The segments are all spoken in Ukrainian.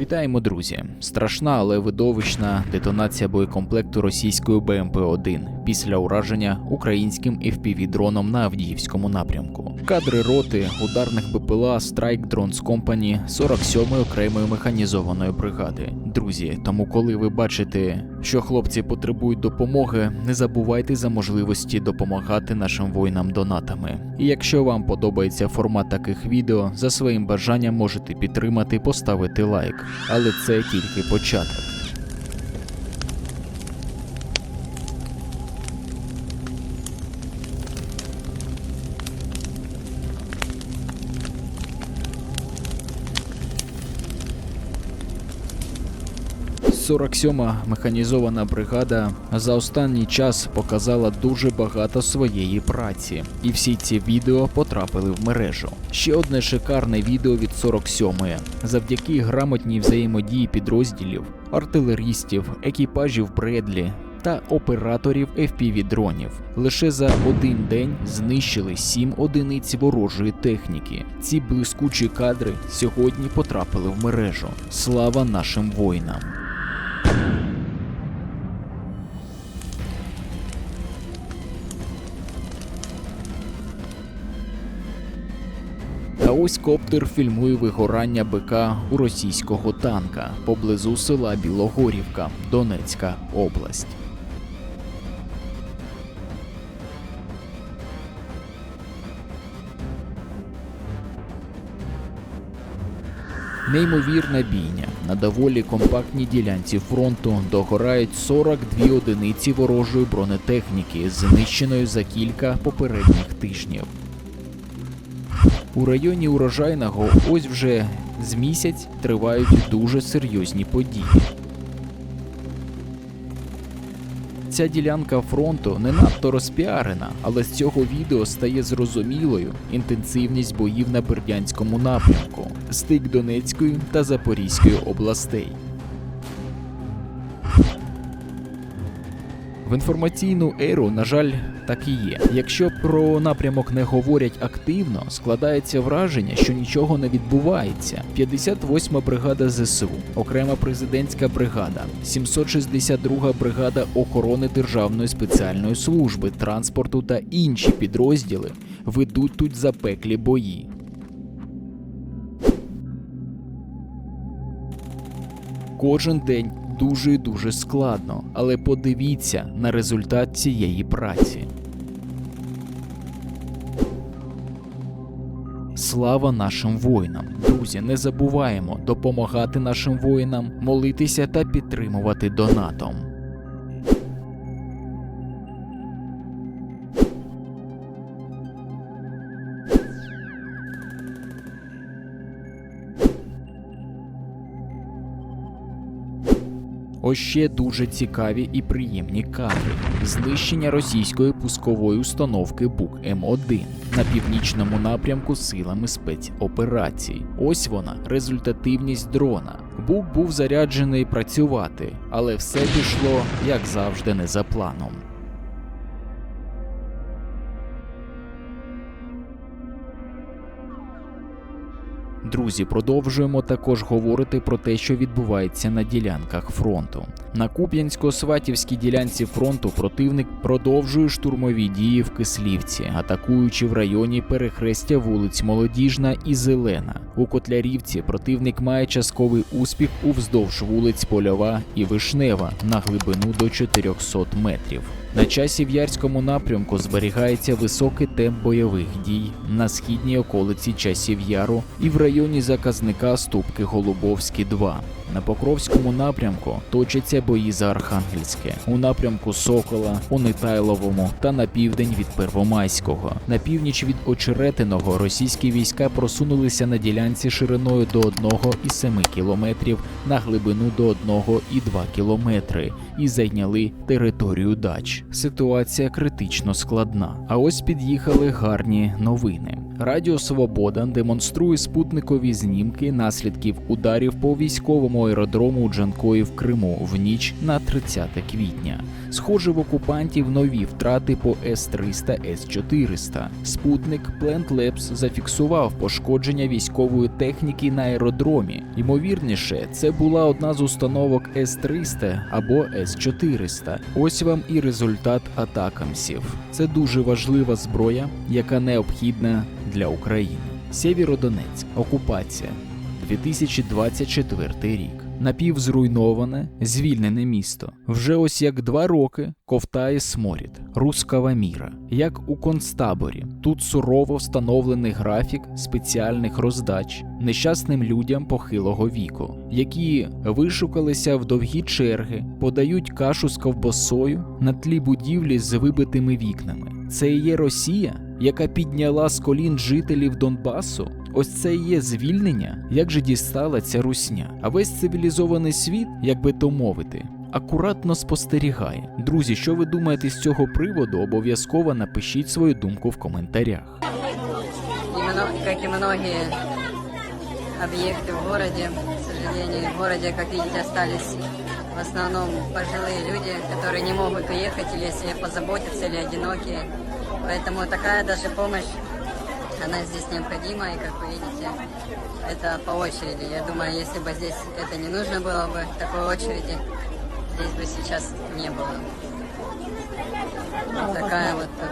Вітаємо, друзі! Страшна, але видовищна детонація боєкомплекту російської БМП-1 після ураження українським FPV-дроном на Авдіївському напрямку. Кадри роти ударних БПЛА Strike Drones Company 47-ї окремої механізованої бригади. Друзі, тому коли ви бачите, що хлопці потребують допомоги, не забувайте за можливості допомагати нашим воїнам донатами. І якщо вам подобається формат таких відео, за своїм бажанням можете підтримати, поставити лайк. Але це тільки початок. – 47-ма механізована бригада за останній час показала дуже багато своєї праці, і всі ці відео потрапили в мережу. Ще одне шикарне відео від 47-ї. Завдяки грамотній взаємодії підрозділів, артилерістів, екіпажів Бредлі та операторів FPV-дронів. Лише за один день знищили 7 одиниць ворожої техніки. Ці блискучі кадри сьогодні потрапили в мережу. Слава нашим воїнам! А ось коптер фільмує вигорання БК у російського танка поблизу села Білогорівка, Донецька область. Неймовірна бійня на доволі компактній ділянці фронту догорають 42 одиниці ворожої бронетехніки, знищеної за кілька попередніх тижнів. У районі урожайного ось вже з місяць тривають дуже серйозні події. Ця ділянка фронту не надто розпіарена, але з цього відео стає зрозумілою інтенсивність боїв на Бердянському напрямку, стик Донецької та Запорізької областей. В інформаційну еру, на жаль, так і є. Якщо про напрямок не говорять активно, складається враження, що нічого не відбувається. 58-ма бригада ЗСУ, окрема президентська бригада, 762-га бригада охорони Державної спеціальної служби, транспорту та інші підрозділи ведуть тут запеклі бої. Кожен день дуже дуже складно, але подивіться на результат цієї праці. Слава нашим воїнам! Друзі, не забуваємо допомагати нашим воїнам, молитися та підтримувати донатом. Ось ще дуже цікаві і приємні кадри: знищення російської пускової установки БУК М1 на північному напрямку силами спецоперацій. Ось вона, результативність дрона. БУК був заряджений працювати, але все пішло, як завжди, не за планом. Друзі, продовжуємо також говорити про те, що відбувається на ділянках фронту. На Куп'янсько-Сватівській ділянці фронту противник продовжує штурмові дії в Кислівці, атакуючи в районі перехрестя вулиць Молодіжна і Зелена. У Котлярівці противник має частковий успіх уздовж вулиць Польова і Вишнева на глибину до 400 метрів. На Часів'ярському напрямку зберігається високий темп бойових дій на східній околиці Часів Яру і в районі заказника Ступки Голубовські 2. На Покровському напрямку точаться бої за Архангельське, у напрямку Сокола, у Нетайловому та на південь від Первомайського. На північ від Очеретиного російські війська просунулися на ділянці шириною до 1,7 кілометрів на глибину до 1,2 кілометри і зайняли територію дач. Ситуація критично складна. А ось під'їхали гарні новини. Радіо Свобода демонструє спутникові знімки наслідків ударів по військовому аеродрому Джанкої в Криму в ніч на 30 квітня. Схоже, в окупантів нові втрати по С-300, С-400. Спутник Plant Labs зафіксував пошкодження військової техніки на аеродромі. Ймовірніше, це була одна з установок С-300 або С-400. Ось вам і результат атакамсів. Це дуже важлива зброя, яка необхідна для України. Сєвєродонецьк, окупація, 2024 рік. Напівзруйноване, звільнене місто. Вже ось як два роки ковтає сморід, рускава міра, як у концтаборі. Тут сурово встановлений графік спеціальних роздач нещасним людям похилого віку, які вишукалися в довгі черги, подають кашу з ковбасою на тлі будівлі з вибитими вікнами. Це і є Росія, яка підняла з колін жителів Донбасу. Ось це і є звільнення, як же дістала ця русня. А весь цивілізований світ, як би то мовити, акуратно спостерігає. Друзі, що ви думаєте з цього приводу? Обов'язково напишіть свою думку в коментарях. И мно- как и многие объекты в городе, к сожалению, в городе, как видите, остались в основном пожилые люди, которые не могут уехать или если позаботиться, или одинокие. Поэтому такая даже помощь, она здесь необходима, и как вы видите, это по очереди. Я думаю, если бы здесь это не нужно было бы, такой очереди, здесь бы сейчас не было. Вот такая вот тут.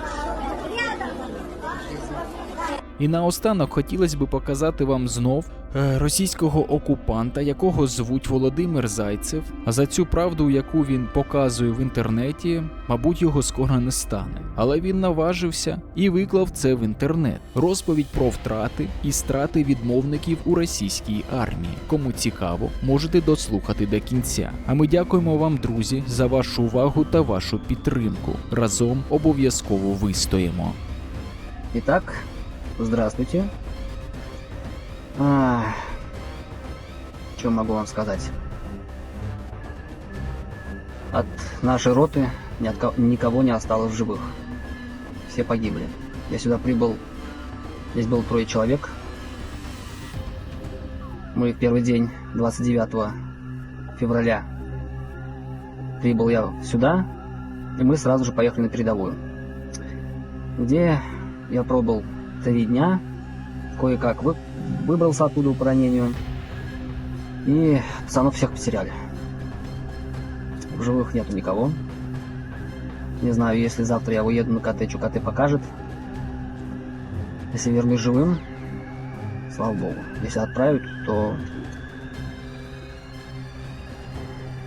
І наостанок хотілося б показати вам знов е, російського окупанта, якого звуть Володимир Зайцев. А за цю правду, яку він показує в інтернеті, мабуть, його скоро не стане. Але він наважився і виклав це в інтернет. Розповідь про втрати і страти відмовників у російській армії. Кому цікаво, можете дослухати до кінця. А ми дякуємо вам, друзі, за вашу увагу та вашу підтримку. Разом обов'язково вистоїмо. Итак, здравствуйте. А, что могу вам сказать? От нашей роты ни от ко- никого не осталось в живых. Все погибли. Я сюда прибыл, здесь было трое человек. Мы первый день, 29 февраля, прибыл я сюда, и мы сразу же поехали на передовую, где я пробыл три дня, кое-как вы- выбрался оттуда по ранению, и пацанов всех потеряли. В живых нету никого. Не знаю, если завтра я уеду на КТ, что КТ покажет. Если вернусь живым, слава богу. Если отправят, то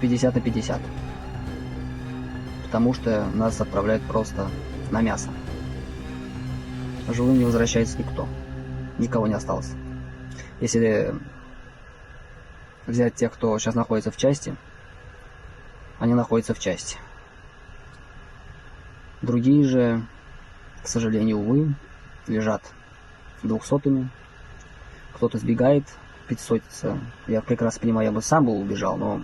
50 на 50. Потому что нас отправляют просто на мясо. Живым не возвращается никто. Никого не осталось. Если взять тех, кто сейчас находится в части, они находятся в части. Другие же, к сожалению, увы, лежат двухсотыми. Кто-то сбегает, пятисотится. Я прекрасно понимаю, я бы сам был убежал, но